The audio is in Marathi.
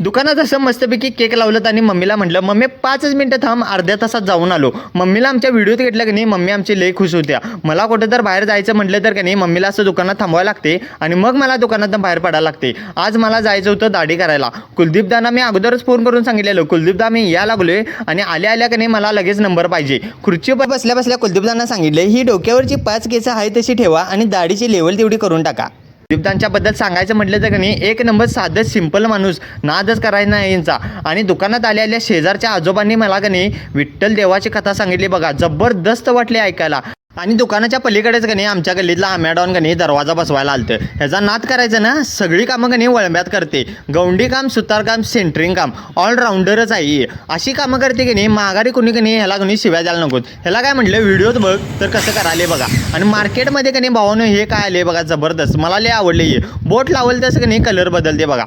दुकानात असं मस्तपैकी केक लावलं आणि मम्मीला म्हटलं मम्मी पाचच मिनटं थांब अर्ध्या तासात जाऊन आलो. मम्मीला आमच्या व्हिडिओत घेतलं की नाही मम्मी आमची लई खुश होत्या. मला कुठं तर बाहेर जायचं म्हटलं तर की नाही मम्मीला असं दुकानात थांबवायला लागते आणि मग मला दुकानात बाहेर पडायला लागते. आज मला जायचं होतं दाढी करायला. कुलदीपदाना मी अगोदरच फोन करून सांगितलेलं कुलदीपदा मी या लागलोय आणि आल्या आल्या की नाही मला लगेच नंबर पाहिजे. खुर्चीवर बसल्या बसल्या कुलदीपदांना सांगितले ही डोक्यावरची पाच केस आहे तशी ठेवा आणि दाढीची लेवल तेवढी करून टाका. बद्दल सांगायचं म्हटलं तर नाही एक नंबर साधं सिंपल माणूस नादच करायचा नाही यांचा. आणि दुकानात आलेल्या शेजारच्या आजोबांनी मला का नाही विठ्ठल देवाची कथा सांगितली बघा. जबरदस्त वाटली ऐकायला. आणि दुकानाच्या पलीकडेच का नाही आमच्या गल्लीतला आम्याडॉन का नाही दरवाजा बसवायला आलतं ह्याचा नाद करायचं ना सगळी कामं का नाही वळंब्यात करते. गौंडी काम सुतारकाम सेंटरिंग काम ऑलराऊंडरच आहे अशी कामं करते की नाही माघारी कोणी का नाही ह्याला कोणी शिव्या द्यायला नकोत. ह्याला काय म्हटलं व्हिडिओत बघ तर कसं करायले बघा. आणि मार्केटमध्ये का नाही भावानं हे काय आले बघा जबरदस्त. मला लय आवडले बोट लावल तसं का नाही कलर बदलते बघा.